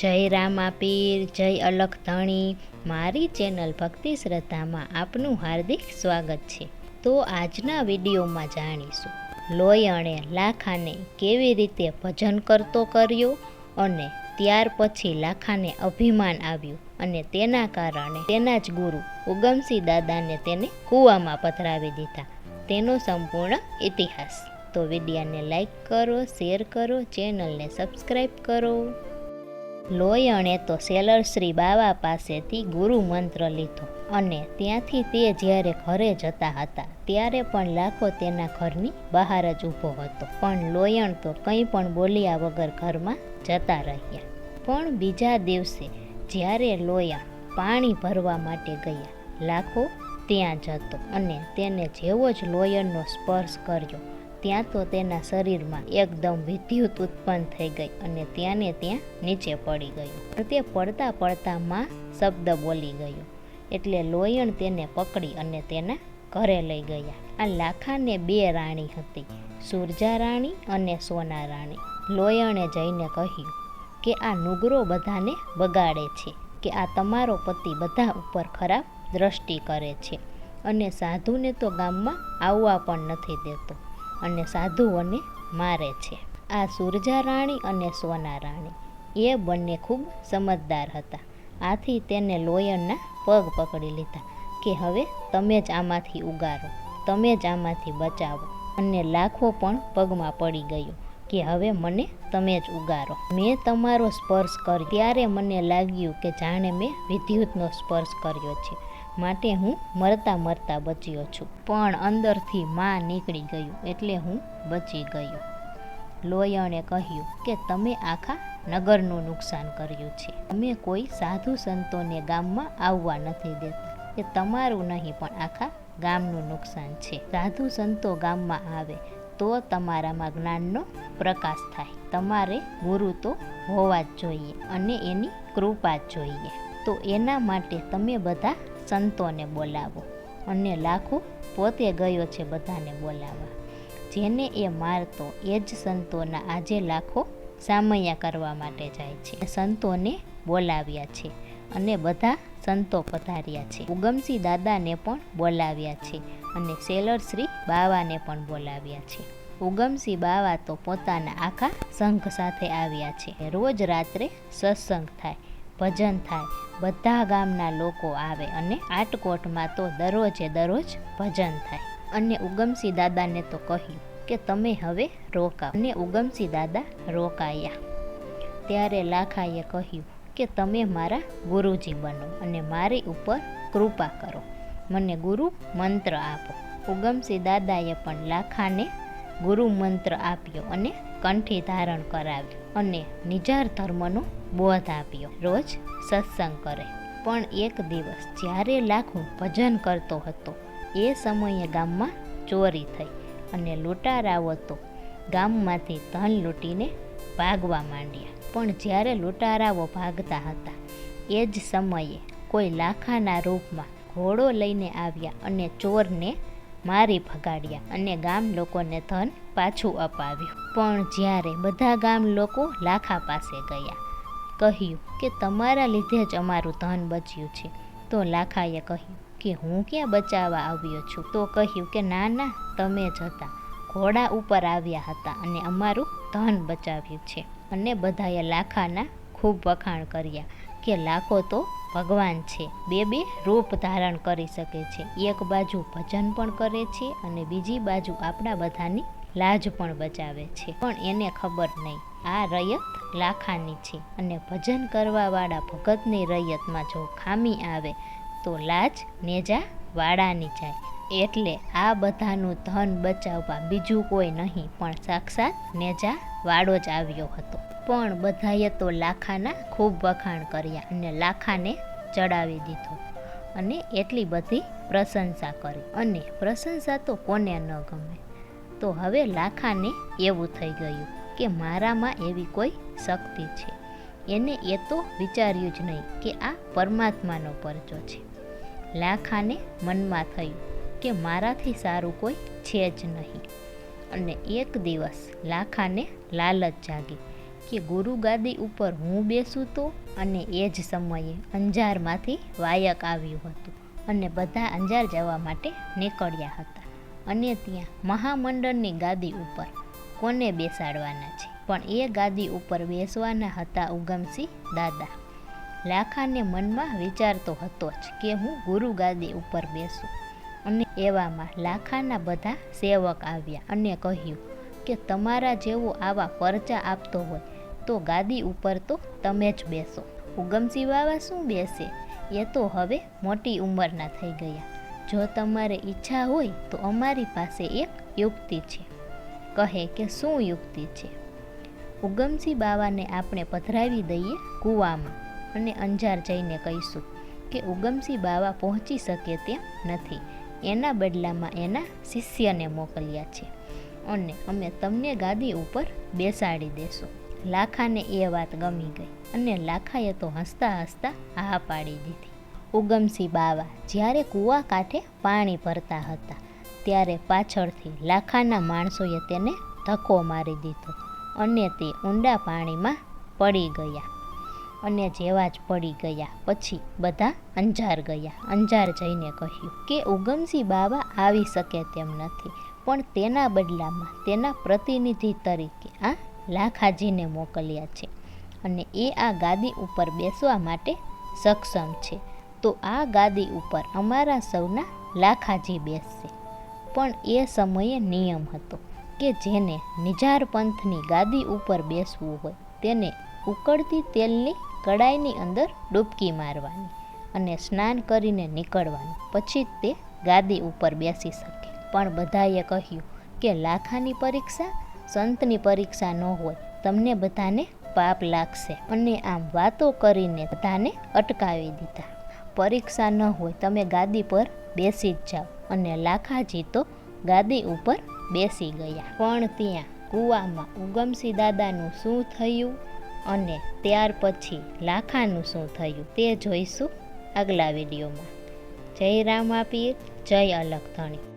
જય રામા પીર જય અલખ ધણી. મારી ચેનલ ભક્તિ શ્રદ્ધામાં આપનું હાર્દિક સ્વાગત છે. તો આજના વિડીયોમાં જાણીશું, લોયણે લાખાને કેવી રીતે ભજન કરતો કર્યો અને ત્યાર પછી લાખાને અભિમાન આવ્યું અને તેના કારણે તેના જ ગુરુ ઉગમસિંહ દાદાને તેને કૂવામાં પધરાવી દીધા. તેનો સંપૂર્ણ ઇતિહાસ. તો વિડીયાને લાઈક કરો, શેર કરો, ચેનલને સબસ્ક્રાઈબ કરો. લોયણે તો સેલર શ્રી બાવા પાસેથી ગુરુ મંત્ર લીધો અને ત્યાંથી તે જ્યારે ઘરે જતા હતા, ત્યારે પણ લાખો તેના ઘરની બહાર જ ઊભો હતો. પણ લોયણ તો કંઈ પણ બોલ્યા વગર ઘરમાં જતા રહ્યા. પણ બીજા દિવસે જ્યારે લોયા પાણી ભરવા માટે ગયા, લાખો ત્યાં જતો અને તેને જેવો જ લોયણનો સ્પર્શ કર્યો. ત્યાં તો તેના શરીરમાં એકદમ વિદ્યુત ઉત્પન્ન થઈ ગઈ અને ત્યાંને ત્યાં નીચે પડી ગયું. તે પડતા પડતા માં શબ્દ બોલી ગયો. એટલે લોયણ તેને પકડી અને તેના ઘરે લઈ ગયા. આ લાખાને બે રાણી હતી, સુરજા રાણી અને સોના રાણી. લોયણે જઈને કહ્યું કે આ નુગરો બધાને બગાડે છે, કે આ તમારો પતિ બધા ઉપર ખરાબ દ્રષ્ટિ કરે છે અને સાધુને તો ગામમાં આવવા પણ નથી દેતો. અને સાધુઓને મારે છે. આ સુરજા રાણી અને સોના રાણી, એ બંને ખૂબ સમજદાર હતા. આથી તેને લોયરના પગ પકડી લીધા કે હવે તમે જ આમાંથી ઉગારો, તમે જ આમાંથી બચાવો અને લાખો પણ પગમાં પડી ગયો કે હવે મને તમે જ ઉગારો. મેં તમારો સ્પર્શ કર્યો. ત્યારે મને લાગ્યું કે જાણે મેં વિદ્યુતનો સ્પર્શ કર્યો છે. માટે હું મરતા મરતા બચ્યો છું. પણ અંદરથી માં નીકળી ગયું એટલે હું બચી ગયો. લોયણે કહ્યું કે તમે આખા નગરનું નુકસાન કર્યું છે. અમે કોઈ સાધુ સંતોને ગામમાં આવવા નથી દેતા. એ તમારું નહીં, પણ આખા ગામનું નુકસાન છે. સાધુ સંતો ગામમાં આવે તો તમારામાં જ્ઞાનનો પ્રકાશ થાય. તમારે ગુરુ તો હોવા જ જોઈએ અને એની કૃપા જ જોઈએ. તો એના માટે તમે બધા સંતોને બોલાવો. અને લાખો પોતે ગયો છે બધાને બોલાવવા. જેને એ મારતો, એ જ સંતોના આજે લાખો સામૈયા કરવા માટે જાય છે. સંતોને બોલાવ્યા છે અને બધા સંતો પધાર્યા છે. ઉગમસિંહ દાદાને પણ બોલાવ્યા છે અને સેલર શ્રી બાવાને પણ બોલાવ્યા છે. ઉગમસિંહ બાવા તો પોતાના આખા સંઘ સાથે આવ્યા છે. રોજ રાત્રે સત્સંગ થાય. ભજન થાય. બધા ગામના લોકો આવે અને આટકોટમાં તો દરરોજે દરરોજ ભજન થાય. અને ઉગમસિંહ દાદાને તો કહ્યું કે, તમે હવે રોકાવ. અને ઉગમસિંહ દાદા રોકાયા. ત્યારે લાખાએ કહ્યું કે, તમે મારા ગુરુજી બનો અને મારી ઉપર કૃપા કરો. મને ગુરુ મંત્ર આપો. ઉગમસિંહ દાદાએ પણ લાખાને ગુરુ મંત્ર આપ્યો અને કંઠી ધારણ કરાવ્યું અને નિજાર ધર્મનો બોધ આપ્યો. રોજ સત્સંગ કરે. પણ એક દિવસ જ્યારે લાખો ભજન કરતો હતો, એ સમયે ગામમાં ચોરી થઈ અને લૂંટારાઓ તો ગામમાંથી ધન લૂંટીને ભાગવા માંડ્યા. પણ જ્યારે લૂંટારાઓ ભાગતા હતા, એ જ સમયે કોઈ લાખાના રૂપમાં ઘોડો લઈને આવ્યા અને ચોરને મારી ભગાડ્યા અને ગામ લોકોને ધન પાછું અપાવ્યું. પણ જ્યારે બધા ગામ લોકો લાખા પાસે ગયા, કહ્યું કે તમારા લીધે જ અમારું ધન બચ્યું છે, તો લાખાએ કહ્યું કે હું ક્યાં બચાવવા આવ્યો છું? તો કહ્યું કે ના ના, તમે જ હતા. ઘોડા ઉપર આવ્યા હતા અને અમારું ધન બચાવ્યું છે. અને બધાએ લાખાના ખૂબ વખાણ કર્યા. કે લાખો તો ભગવાન છે. બે બે રૂપ ધારણ કરી શકે છે. એક બાજુ ભજન પણ કરે છે અને બીજી બાજુ આપણા બધાની લાજ પણ બચાવે છે. પણ એને ખબર નહીં. આ રયત લાખાની છે અને ભજન કરવાવાળા ભગતની રયતમાં જો ખામી આવે, તો લાજ નેજા વાળાની જાય. એટલે આ બધાનું ધન બચાવવા બીજું કોઈ નહીં, પણ સાક્ષાત નેજા વાળો જ આવ્યો હતો. પણ બધાએ તો લાખાના ખૂબ વખાણ કર્યા અને લાખાને ચડાવી દીધો અને એટલી બધી પ્રશંસા કરી. અને પ્રશંસા તો કોને ન ગમે. તો હવે લાખાને એવું થઈ ગયું કે મારામાં એવી કોઈ શક્તિ છે. એને એ તો વિચાર્યું જ નહીં કે આ પરમાત્માનો પરચો છે. લાખાને મનમાં થયું કે મારાથી સારું કોઈ છે જ નહીં. અને એક દિવસ લાખાને લાલચ જાગી. કે ગુરુ ગાદી ઉપર હું બેસું તો? અને એ જ સમયે અંજારમાંથી વાયક આવ્યું હતું અને બધા અંજાર જવા માટે નીકળ્યા હતા. અને ત્યાં મહામંડળની ગાદી ઉપર કોને બેસાડવાના છે? પણ એ ગાદી ઉપર બેસવાના હતા ઉગમસિંહ દાદા. લાખાને મનમાં વિચારતો હતો જ કે હું ગુરુ ગાદી ઉપર બેસું. અને એવામાં લાખાના બધા સેવક આવ્યા અને કહ્યું કે તમારા જેવો આવા પરચા આપતો હોય તો ગાદી ઉપર તો તમે જ બેસો. ઉગમસિંહ બાવા શું બેસે? એ તો હવે મોટી ઉંમરના થઈ ગયા. જો તમારે ઈચ્છા હોય તો અમારી પાસે એક યુક્તિ છે. કહે કે શું યુક્તિ છે? ઉગમસિંહ બાવાને આપણે પધરાવી દઈએ કૂવામાં અને અંજાર જઈને કહીશું કે ઉગમસિંહ બાવા પહોંચી શકે તેમ નથી. એના બદલામાં એના શિષ્યને મોકલ્યા છે. અને અમે તમને ગાદી ઉપર બેસાડી દેશું. લાખાને એ વાત ગમી ગઈ અને લાખાએ તો હસતા હસતા હા પાડી દીધી. ઉગમસિંહ બાવા જ્યારે કૂવા કાંઠે પાણી ભરતા હતા, ત્યારે પાછળથી લાખાના માણસોએ તેને ધક્કો મારી દીધો અને તે ઊંડા પાણીમાં પડી ગયા અને જેવા જ પડી ગયા પછી બધા અંજાર ગયા. અંજાર જઈને કહ્યું કે, ઉગમસિંહ બાવા આવી શકે તેમ નથી, પણ તેના બદલામાં તેના પ્રતિનિધિ તરીકે, આ લાખાજીને મોકલ્યા છે અને એ આ ગાદી ઉપર બેસવા માટે સક્ષમ છે. તો આ ગાદી ઉપર અમારા સૌના લાખાજી બેસશે. પણ એ સમયે નિયમ હતો કે જેને નિજાર પંથની ગાદી ઉપર બેસવું હોય તેને ઉકળતી તેલની કડાઈની અંદર ડૂબકી મારવાની અને સ્નાન કરીને નીકળવાનું. પછી તે ગાદી ઉપર બેસી શકે. પણ બધાએ કહ્યું કે લાખાની પરીક્ષા સંતની પરીક્ષા ન હોય, તમને બધાને પાપ લાગશે. અને આમ વાતો કરીને બધાને અટકાવી દીધા. પરીક્ષા ન હોય તમે ગાદી પર બેસી જ જાઓ અને લાખાજી તો ગાદી ઉપર બેસી ગયા. પણ ત્યાં કૂવામાં ઉગમસિંહ દાદાનું શું થયું અને ત્યાર પછી લાખાનું શું થયું તે જોઈશું આગલા વિડીયોમાં. જય રામ આપીએ, જય અલગ ધણી.